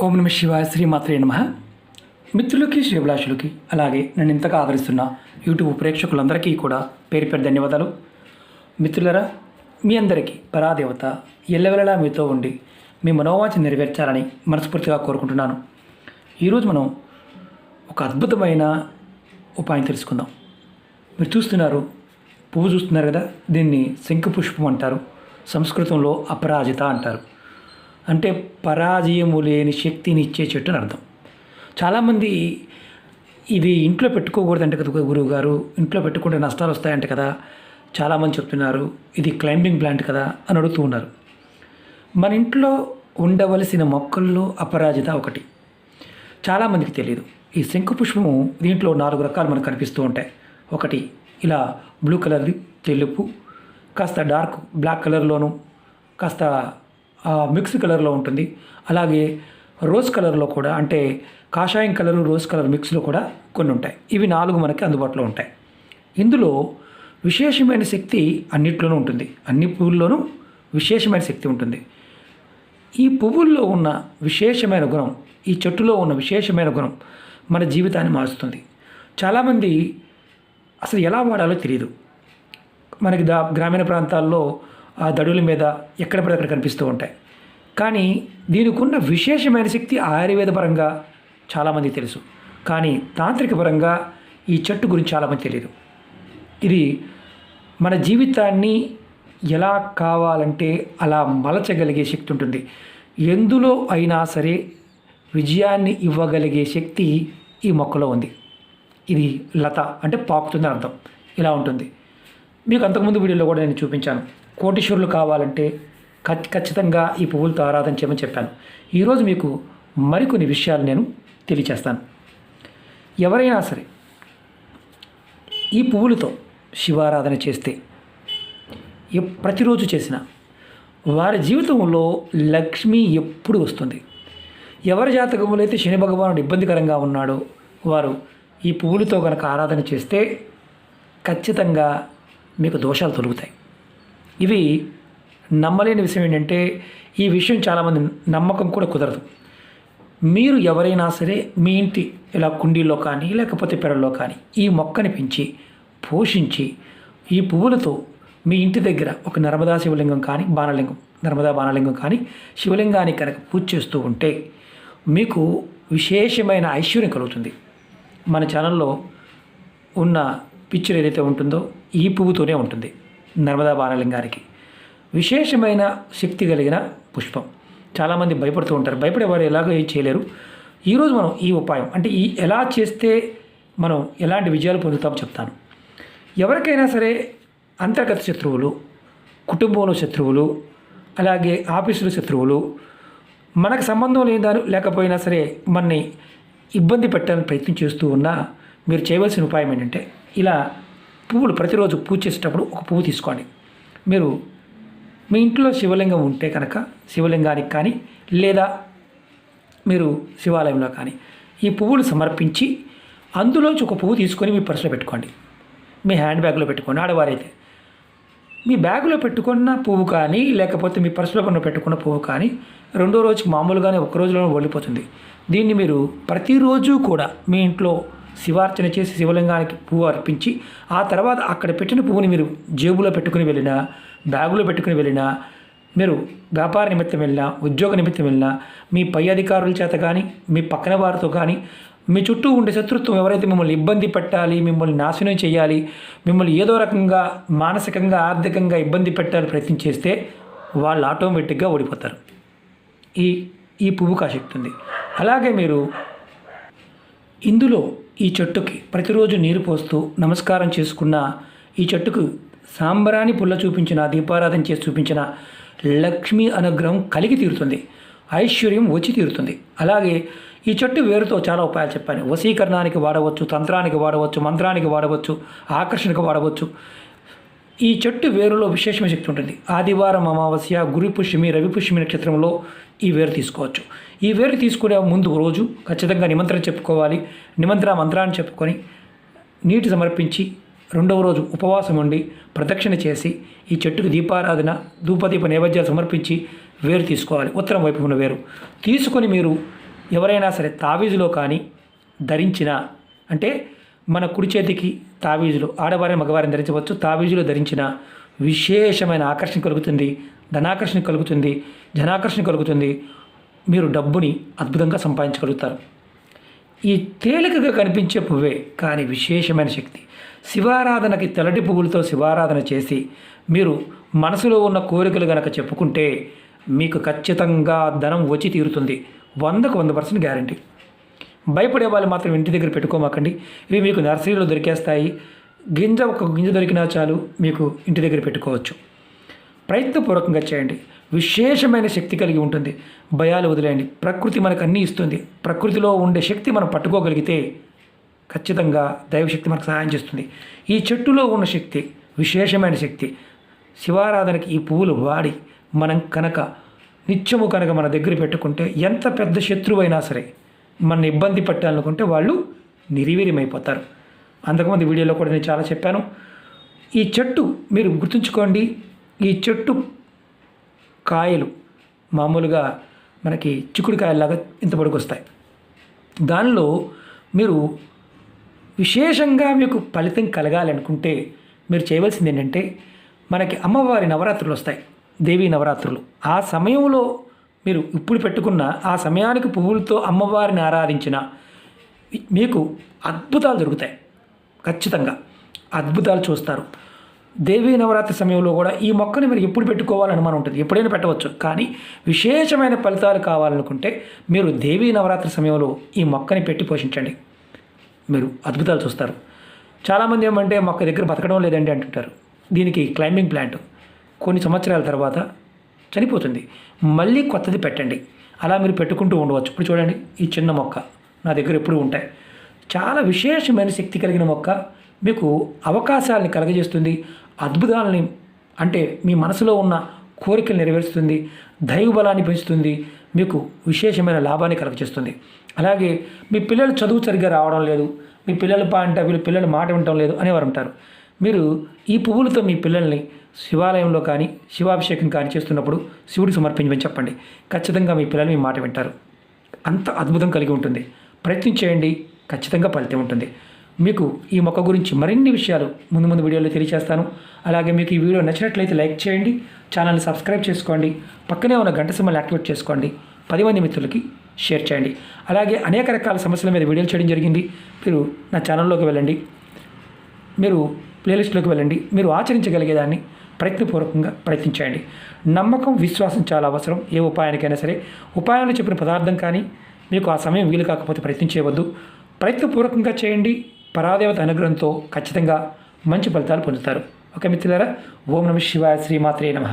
ఓం నమ శివాయ శ్రీమాత్రే నమ. మిత్రులకి శ్రీభిలాషులకి అలాగే నన్ను ఇంతగా ఆదరిస్తున్న యూట్యూబ్ ప్రేక్షకులందరికీ కూడా పేరు పేరు ధన్యవాదాలు. మిత్రులరా మీ అందరికీ పరాదేవత ఎల్లవెల్లలా మీతో ఉండి మీ మనోవాంఛ నెరవేర్చాలని మనస్ఫూర్తిగా కోరుకుంటున్నాను. ఈరోజు మనం ఒక అద్భుతమైన ఉపాయం తెలుసుకుందాం. మీరు చూస్తున్నారు పువ్వు చూస్తున్నారు కదా? దీన్ని శంఖ పుష్పం అంటారు. సంస్కృతంలో అపరాజిత అంటారు. అంటే పరాజయము లేని శక్తిని ఇచ్చే చెట్టు అని అర్థం. చాలామంది ఇది ఇంట్లో పెట్టుకోకూడదంటే కదా గురువు గారు ఇంట్లో పెట్టుకుంటే నష్టాలు వస్తాయంట కదా. చాలామంది చెప్తున్నారు ఇది క్లైంబింగ్ ప్లాంట్ కదా అని అడుగుతూ ఉన్నారు. మన ఇంట్లో ఉండవలసిన మొక్కల్లో అపరాజిత ఒకటి. చాలామందికి తెలియదు ఈ శంకుపుష్పము దీంట్లో నాలుగు రకాలు మనకు కనిపిస్తూ ఉంటాయి. ఒకటి ఇలా బ్లూ కలర్ది తెలుపు కాస్త డార్క్ బ్లాక్ కలర్లోను కాస్త మిక్స్ కలర్లో ఉంటుంది. అలాగే రోజ్ కలర్లో కూడా అంటే కాషాయం కలరు రోజ్ కలర్ మిక్స్లో కూడా కొన్ని ఉంటాయి. ఇవి నాలుగు మనకి అందుబాటులో ఉంటాయి. ఇందులో విశేషమైన శక్తి అన్నిట్లోనూ ఉంటుంది. అన్ని పువ్వుల్లోనూ విశేషమైన శక్తి ఉంటుంది. ఈ పువ్వుల్లో ఉన్న విశేషమైన గుణం ఈ చెట్టులో ఉన్న విశేషమైన గుణం మన జీవితాన్ని మారుస్తుంది. చాలామంది అసలు ఎలా వాడాలో తెలియదు మనకి దా గ్రామీణ ప్రాంతాల్లో ఆ దడుల మీద ఎక్కడ పడితే అక్కడ కనిపిస్తూ ఉంటాయి. కానీ దీనికి ఉన్న విశేషమైన శక్తి ఆయుర్వేద పరంగా చాలామంది తెలుసు. కానీ తాంత్రిక పరంగా ఈ చెట్టు గురించి చాలామంది తెలియదు ఇది మన జీవితాన్ని ఎలా కావాలంటే అలా మలచగలిగే శక్తి ఉంటుంది. ఎందులో అయినా సరే విజయాన్ని ఇవ్వగలిగే శక్తి ఈ మొక్కలో ఉంది. ఇది లత అంటే పాకుతుందని అర్థం. ఇలా ఉంటుంది. మీకు అంతకుముందు వీడియోలో కూడా నేను చూపించాను. కోటీశ్వరులు కావాలంటే ఖచ్చితంగా ఈ పువ్వులతో ఆరాధన చేయమని చెప్పాను. ఈరోజు మీకు మరికొన్ని విషయాలు నేను తెలియచేస్తాను. ఎవరైనా సరే ఈ పువ్వులతో శివారాధన చేస్తే ప్రతిరోజు చేసిన వారి జీవితంలో లక్ష్మి ఎప్పుడు వస్తుంది? ఎవరి జాతకంలో అయితే శని భగవానుడు ఇబ్బందికరంగా ఉన్నాడో వారు ఈ పువ్వులతో కనుక ఆరాధన చేస్తే ఖచ్చితంగా మీకు దోషాలు తొలుగుతాయి. ఇవి నమ్మలేని విషయం ఏంటంటే ఈ విషయం చాలామంది నమ్మకం కూడా కుదరదు. మీరు ఎవరైనా సరే మీ ఇంటి ఇలా కుండీల్లో కానీ లేకపోతే పెరల్లో కానీ ఈ మొక్కని పెంచి పోషించి ఈ పువ్వులతో మీ ఇంటి దగ్గర ఒక నర్మదా శివలింగం కానీ బాణలింగం నర్మదా బాణలింగం కానీ శివలింగానికి కనుక పూజ చేస్తూ ఉంటే మీకు విశేషమైన ఐశ్వర్యం కలుగుతుంది. మన ఛానల్లో ఉన్న పిక్చర్ ఏదైతే ఉంటుందో ఈ పువ్వుతోనే ఉంటుంది. నర్మదా బాణలింగానికి విశేషమైన శక్తి కలిగిన పుష్పం. చాలామంది భయపడుతూ ఉంటారు. భయపడేవారు ఎలాగో ఏం చేయలేరు. ఈరోజు మనం ఈ ఉపాయం అంటే ఈ ఎలా చేస్తే మనం ఎలాంటి విజయాలు పొందుతామో చెప్తాను. ఎవరికైనా సరే అంతర్గత శత్రువులు కుటుంబంలో శత్రువులు అలాగే ఆఫీసులో శత్రువులు మనకు సంబంధం లేదా లేకపోయినా సరే మనని ఇబ్బంది పెట్టాలని ప్రయత్నం చేస్తూ ఉన్నా మీరు చేయవలసిన ఉపాయం ఏంటంటే ఇలా పువ్వులు ప్రతిరోజు పూజ చేసేటప్పుడు ఒక పువ్వు తీసుకోండి. మీరు మీ ఇంట్లో శివలింగం ఉంటే కనుక శివలింగానికి కానీ లేదా మీరు శివాలయంలో కానీ ఈ పువ్వులు సమర్పించి అందులోంచి ఒక పువ్వు తీసుకొని మీ పర్సులో పెట్టుకోండి. మీ హ్యాండ్ బ్యాగ్లో పెట్టుకోండి. ఆడవారైతే మీ బ్యాగులో పెట్టుకున్న పువ్వు కానీ లేకపోతే మీ పర్సులో కొన్న పెట్టుకున్న పువ్వు కానీ రెండో రోజుకి మామూలుగానే ఒక రోజులోనే వెళ్ళిపోతుంది దీన్ని మీరు ప్రతిరోజు కూడా మీ ఇంట్లో శివార్చన చేసి శివలింగానికి పువ్వు అర్పించి ఆ తర్వాత అక్కడ పెట్టిన పువ్వుని మీరు జేబులో పెట్టుకుని వెళ్ళినా బ్యాగులో పెట్టుకుని వెళ్ళినా మీరు వ్యాపార నిమిత్తం వెళ్ళినా ఉద్యోగ నిమిత్తం వెళ్ళినా మీ పై అధికారుల చేత కానీ మీ పక్కన వారితో కానీ మీ చుట్టూ ఉండే శత్రుత్వం ఎవరైతే మిమ్మల్ని ఇబ్బంది పెట్టాలి మిమ్మల్ని నాశనం చేయాలి మిమ్మల్ని ఏదో రకంగా మానసికంగా ఆర్థికంగా ఇబ్బంది పెట్టాలని ప్రయత్నం చేస్తే వాళ్ళు ఆటోమేటిక్గా ఓడిపోతారు. ఈ ఈ పువ్వు ఆ ఉంది. అలాగే మీరు ఇందులో ఈ చెట్టుకి ప్రతిరోజు నీరు పోస్తూ నమస్కారం చేసుకున్న ఈ చెట్టుకు సాంబ్రాణి పుల్ల చూపించిన దీపారాధన చేసి చూపించిన లక్ష్మీ అనుగ్రహం కలిగి తీరుతుంది. ఐశ్వర్యం వచ్చి తీరుతుంది. అలాగే ఈ చెట్టు వేరుతో చాలా ఉపాయాలు చెప్పాను. వశీకరణానికి వాడవచ్చు తంత్రానికి వాడవచ్చు మంత్రానికి వాడవచ్చు ఆకర్షణకు వాడవచ్చు. ఈ చెట్టు వేరులో విశేషమైన శక్తి ఉంటుంది. ఆదివారం అమావాస్య గురు పుష్యమి రవి పుష్యమి నక్షత్రంలో ఈ వేరు తీసుకోవచ్చు. ఈ వేరు తీసుకునే ముందు రోజు ఖచ్చితంగా నిమంత్రణ చెప్పుకోవాలి. నిమంత్రణ మంత్రాన్ని చెప్పుకొని నీటి సమర్పించి రెండవ రోజు ఉపవాసం ఉండి ప్రదక్షిణ చేసి ఈ చెట్టుకు దీపారాధన ధూపదీప నైవేద్యాలు సమర్పించి వేరు తీసుకోవాలి. ఉత్తరం వైపు ఉన్న వేరు. తీసుకొని మీరు ఎవరైనా సరే తావీజులో కానీ ధరించిన అంటే మన కుడి చేతికి తావీజులు ఆడవారిని మగవారిని ధరించవచ్చు. తావీజులు ధరించిన విశేషమైన ఆకర్షణ కలుగుతుంది. ధనాకర్షణ కలుగుతుంది. జనాకర్షణ కలుగుతుంది. మీరు డబ్బుని అద్భుతంగా సంపాదించగలుగుతారు. ఈ తేలికగా కనిపించే పువ్వే కానీ విశేషమైన శక్తి. శివారాధనకి తెల్లటి పువ్వులతో శివారాధన చేసి మీరు మనసులో ఉన్న కోరికలు గనక చెప్పుకుంటే మీకు ఖచ్చితంగా ధనం వచ్చి తీరుతుంది. వందకు వంద పర్సెంట్ గ్యారంటీ. భయపడే వాళ్ళు మాత్రం ఇంటి దగ్గర పెట్టుకోమాకండి. ఇవి మీకు నర్సరీలో దొరికేస్తాయి. గింజ ఒక గింజ దొరికినా చాలు మీకు ఇంటి దగ్గర పెట్టుకోవచ్చు. ప్రయత్నపూర్వకంగా చేయండి. విశేషమైన శక్తి కలిగి ఉంటుంది. భయాలు వదిలేయండి. ప్రకృతి మనకు అన్నీ ఇస్తుంది. ప్రకృతిలో ఉండే శక్తి మనం పట్టుకోగలిగితే ఖచ్చితంగా దైవశక్తి మనకు సహాయం చేస్తుంది. ఈ చెట్టులో ఉన్న శక్తి విశేషమైన శక్తి శివారాధనకి ఈ పువ్వులు వాడి మనం కనుక నిత్యము కనుక మన దగ్గర పెట్టుకుంటే ఎంత పెద్ద శత్రువైనా సరే మన ఇబ్బంది పెట్టాలనుకుంటే వాళ్ళు నిర్వీర్యమైపోతారు. అంతకుముందు వీడియోలో కూడా నేను చాలా చెప్పాను. ఈ చెట్టు మీరు గుర్తుంచుకోండి. ఈ చెట్టు కాయలు మామూలుగా మనకి చిక్కుడుకాయలాగా ఇంత పొడుగు వస్తాయి దానిలో మీరు విశేషంగా మీకు ఫలితం కలగాలనుకుంటే మీరు చేయవలసింది ఏంటంటే మనకి అమ్మవారి నవరాత్రులు వస్తాయి. దేవీ నవరాత్రులు. ఆ సమయంలో మీరు ఇప్పుడు పెట్టుకున్న ఆ సమయానికి పువ్వులతో అమ్మవారిని ఆరాధించిన మీకు అద్భుతాలు దొరుకుతాయి. ఖచ్చితంగా అద్భుతాలు చూస్తారు. దేవీ నవరాత్రి సమయంలో కూడా ఈ మొక్కని మీరు ఎప్పుడు పెట్టుకోవాలని అనుమానం ఉంటుంది. ఎప్పుడైనా పెట్టవచ్చు. కానీ విశేషమైన ఫలితాలు కావాలనుకుంటే మీరు దేవీ నవరాత్రి సమయంలో ఈ మొక్కని పెట్టి పోషించండి. మీరు అద్భుతాలు చూస్తారు. చాలామంది ఏమంటే మొక్క దగ్గర బతకడం లేదండి అంటుంటారు. దీనికి క్లైంబింగ్ ప్లాంట్ కొన్ని సంవత్సరాల తర్వాత చనిపోతుంది. మళ్ళీ కొత్తది పెట్టండి. అలా మీరు పెట్టుకుంటూ ఉండవచ్చు. ఇప్పుడు చూడండి ఈ చిన్న మొక్క నా దగ్గర ఎప్పుడు ఉంటాయి. చాలా విశేషమైన శక్తి కలిగిన మొక్క మీకు అవకాశాలని కలగజేస్తుంది. అద్భుతాలని అంటే మీ మనసులో ఉన్న కోరికలు నెరవేరుస్తుంది. దైవ బలాన్ని పెంచుతుంది. మీకు విశేషమైన లాభాన్ని కలగజేస్తుంది. అలాగే మీ పిల్లలు చదువు సరిగ్గా రావడం లేదు. మీ పిల్లలు పా అంటే వీళ్ళు పిల్లలు మాట వినటం లేదు అనేవారు ఉంటారు. మీరు ఈ పువ్వులతో మీ పిల్లల్ని శివాలయంలో కానీ శివాభిషేకం కానీ చేస్తున్నప్పుడు శివుడి సమర్పించమని చెప్పండి. ఖచ్చితంగా మీ పిల్లలు మీ మాట వింటారు. అంత అద్భుతం కలిగి ఉంటుంది. ప్రయత్నం చేయండి. ఖచ్చితంగా ఫలితం ఉంటుంది. మీకు ఈ మొక్క గురించి మరిన్ని విషయాలు ముందు ముందు వీడియోలో తెలియజేస్తాను అలాగే మీకు ఈ వీడియో నచ్చినట్లయితే లైక్ చేయండి. ఛానల్ని సబ్స్క్రైబ్ చేసుకోండి. పక్కనే ఉన్న గంట సింబల్ యాక్టివేట్ చేసుకోండి. పది మంది మిత్రులకి షేర్ చేయండి. అలాగే అనేక రకాల సమస్యల మీద వీడియోలు చేయడం జరిగింది. మీరు నా ఛానల్లోకి వెళ్ళండి. మీరు ప్లేలిస్ట్లోకి వెళ్ళండి. మీరు ఆచరించగలిగేదాన్ని ప్రయత్నపూర్వకంగా ప్రయత్నించండి. నమ్మకం విశ్వాసం చాలా అవసరం. ఏ ఉపాయానికైనా సరే. ఉపాయంలో చెప్పిన పదార్థం కానీ మీకు ఆ సమయం వీలు కాకపోతే ప్రయత్నించేయవద్దు ప్రయత్నపూర్వకంగా చేయండి. పరాదేవత అనుగ్రహంతో ఖచ్చితంగా మంచి ఫలితాలు పొందుతారు. ఓకే మిత్రులారా ఓం నమ శివాయ శ్రీమాత్రే నమః.